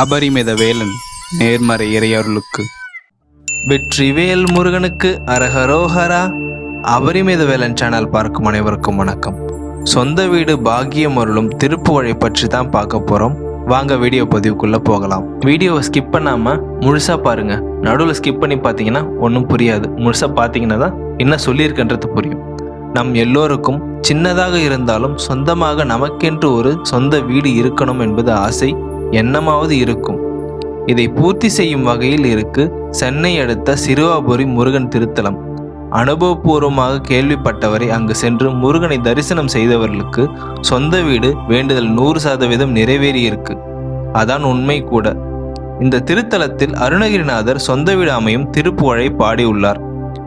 அபரிமித வேலன் நேர்மறை இறையருளுக்கு. வெற்றிவேல் முருகனுக்கு அரஹரோஹரா. அபரிமித வேலன் சேனல் பார்க்கும் அனைவருக்கும் வணக்கம். சொந்த வீடு பாக்கியம் அருளும் திருப்புகழை பற்றி தான் பார்க்க போகிறோம் வாங்க வீடியோ பதிவுக்குள்ளே போகலாம். வீடியோவை ஸ்கிப் பண்ணாமல் முழுசாக பாருங்க. நடுவில் ஸ்கிப் பண்ணி பார்த்தீங்கன்னா ஒன்றும் புரியாது. முழுசாக பார்த்தீங்கன்னா தான் என்ன சொல்லியிருக்கன்றது புரியும். நம் எல்லோருக்கும் சின்னதாக இருந்தாலும் சொந்தமாக நமக்கென்று ஒரு சொந்த வீடு இருக்கணும் என்பது ஆசை. எண்ணமாவது இருக்கும். இதை பூர்த்தி செய்யும் வகையில் இருக்கு சென்னை அடுத்த சிறுவாபுரி முருகன் திருத்தலம். அனுபவபூர்வமாக கேள்விப்பட்டவரை அங்கு சென்று முருகனை தரிசனம் செய்தவர்களுக்கு சொந்த வீடு வேண்டுதல் நூறு சதவீதம் நிறைவேறியிருக்கு. அதான் உண்மை கூட. இந்த திருத்தலத்தில் அருணகிரிநாதர் சொந்த வீடு அமையும் திருப்புவழை பாடியுள்ளார்.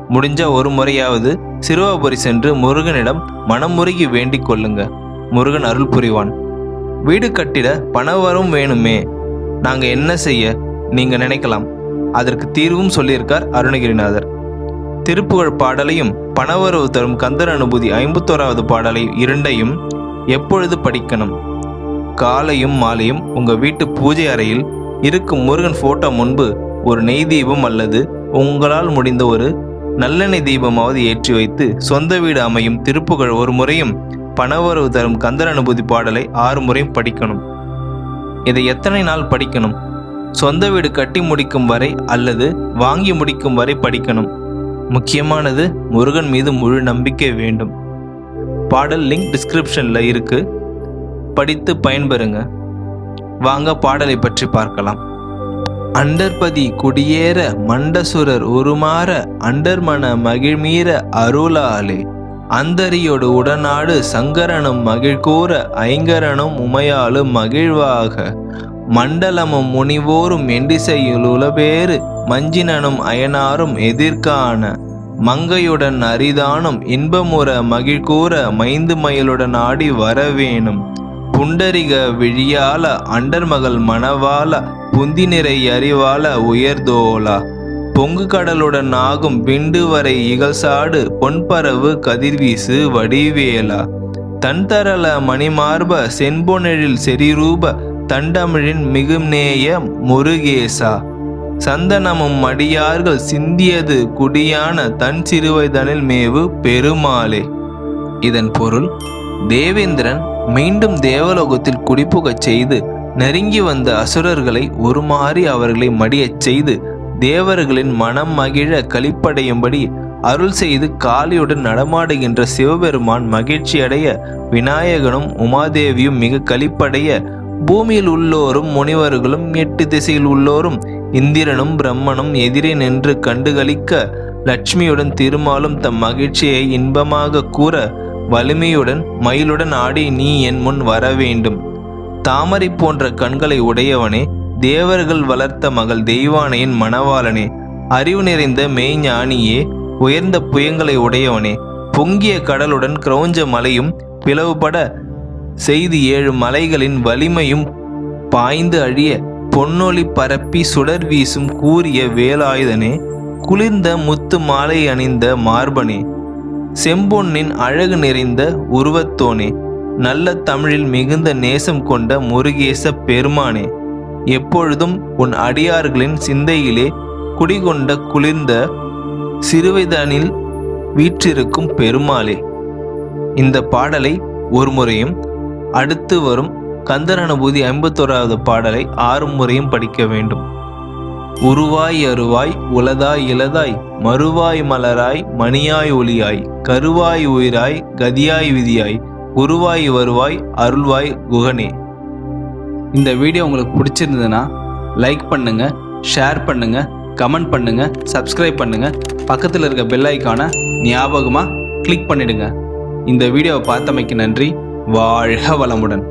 முடிஞ்ச ஒரு முறையாவது சிறுவாபுரி சென்று முருகனிடம் மனமுருகி வேண்டிக் கொள்ளுங்க. முருகன் அருள் புரிவான். வீடு கட்டிட பணவரம் வேணுமே. நாங்க என்ன செய்ய நீங்க நினைக்கலாம். அதற்கு தீர்வும் சொல்லியிருக்கார் அருணகிரிநாதர். திருப்புகழ் பாடலையும் பணவரவு தரும் கந்தர் அனுபூதி ஐம்பத்தோராவது பாடலை இரண்டையும் எப்பொழுது படிக்கணும்? காலையும் மாலையும் உங்க வீட்டு பூஜை அறையில் இருக்கும் முருகன் போட்டோ முன்பு ஒரு நெய் தீபம் அல்லது உங்களால் முடிந்த ஒரு நல்லெண்ணெய் தீபமாவது ஏற்றி வைத்து சொந்த வீடு அமையும் திருப்புகழ் ஒரு முறையும் பணவரவு தரும் கந்தர் அனுபூதி பாடலை ஆறு முறையும் படிக்கணும். இதை எத்தனை நாள் படிக்கணும்? சொந்த வீடு கட்டி முடிக்கும் வரை அல்லது வாங்கி முடிக்கும் வரை படிக்கணும். முக்கியமானது முருகன் மீது முழு நம்பிக்கை வேண்டும். பாடல் லிங்க் டிஸ்கிரிப்ஷனில் இருக்கு. படித்து பயன்பெறுங்க. வாங்க பாடலை பற்றி பார்க்கலாம். அண்டர்பதி குடியேற மண்டசுரர் உருமாற அண்டர்மன மகிழ்மீற அருளாலே. அந்தரியோடு உடனாடு சங்கரனும் மகிழ்கூற ஐங்கரனும் உமையாலும் மகிழ்வாக. மண்டலமும் முனிவோரும் எண்டிசையில் உலபேறு மஞ்சினனும் அயனாரும் எதிர்கான மங்கையுடன் அரிதானும் இன்பமுற மகிழ்கூற மைந்து மயிலுடன் ஆடி வரவேணும். புண்டரிக விழியால அண்டர்மகள் மணவாள புந்தி நிறை அறிவால உயர்தோலா பொங்கு கடலுடன் ஆகும் விண்டு வரை இகழ்சாடு பொன்பரவு கதிர்வீசு வடிவேலா. தன்தரள மணிமார்ப செம்பொனெழில் செரிரூப தண்டமிழின் மிகுநேய முருகேசா. சந்தனமும் மடியார்கள் சிந்தியது குடியான தன் சிறுவைதனில் மேவு பெருமாளே. இதன் பொருள் தேவேந்திரன் மீண்டும் தேவலோகத்தில் குடிபுகச் செய்து நெருங்கி வந்த அசுரர்களை உருமாறி அவர்களை மடியச் செய்து தேவர்களின் மனம் மகிழ களிப்படையும்படி அருள் செய்து காளியுடன் நடமாடுகின்ற சிவபெருமான் மகிழ்ச்சியடைய விநாயகனும் உமாதேவியும் மிக களிப்படைய பூமியில் உள்ளோரும் முனிவர்களும் எட்டு திசையில் உள்ளோரும் இந்திரனும் பிரம்மனும் எதிரே நின்று கண்டுகளிக்க லட்சுமியுடன் திருமாலும் தம் மகிழ்ச்சியை இன்பமாக கூற வலிமையுடன் மயிலுடன் ஆடி நீ என் முன் வர வேண்டும் தாமரை போன்ற கண்களை உடையவனே தேவர்கள் வளர்த்த மகள் தெய்வானையின் மணவாளனே அறிவு நிறைந்த மெய்ஞானியே உயர்ந்த புயங்களை உடையவனே பொங்கிய கடலுடன் கிரௌஞ்ச மலையும் பிளவுபட செய்து ஏழு மலைகளின் வலிமையும் பாய்ந்து அழிய பொன்னொளி பரப்பி சுடர் வீசும் கூறிய வேலாயுதனே குளிர்ந்த முத்து மாலை அணிந்த மார்பனே செம்பொன்னின் அழகு நிறைந்த உருவத்தோனே நல்ல தமிழில் மிகுந்த நேசம் கொண்ட முருகேச பெருமானே. எப்பொழுதும் உன் அடியார்களின் சிந்தையிலே குடிகொண்ட குளிர்ந்த சிறுவைதனில் வீற்றிருக்கும் பெருமாளே. இந்த பாடலை ஒரு முறையும் அடுத்து வரும் கந்தர் அனுபூதி ஐம்பத்தோராவது பாடலை ஆறு முறையும் படிக்க வேண்டும். உருவாய் அருவாய் உலதாய் இலதாய் மறுவாய் மலராய் மணியாய் ஒளியாய் கருவாய் உயிராய் கதியாய் விதியாய் உருவாய் வருவாய் அருள்வாய் குகனே. இந்த வீடியோ உங்களுக்கு பிடிச்சிருந்ததுன்னா லைக் பண்ணுங்கள் ஷேர் பண்ணுங்கள் கமெண்ட் பண்ணுங்கள் சப்ஸ்கிரைப் பண்ணுங்கள் பக்கத்தில் இருக்க பெல் ஐக்கானை ஞாபகமாக கிளிக் பண்ணிடுங்க. இந்த வீடியோவை பார்த்தமைக்கு நன்றி. வாழ்க வளமுடன்.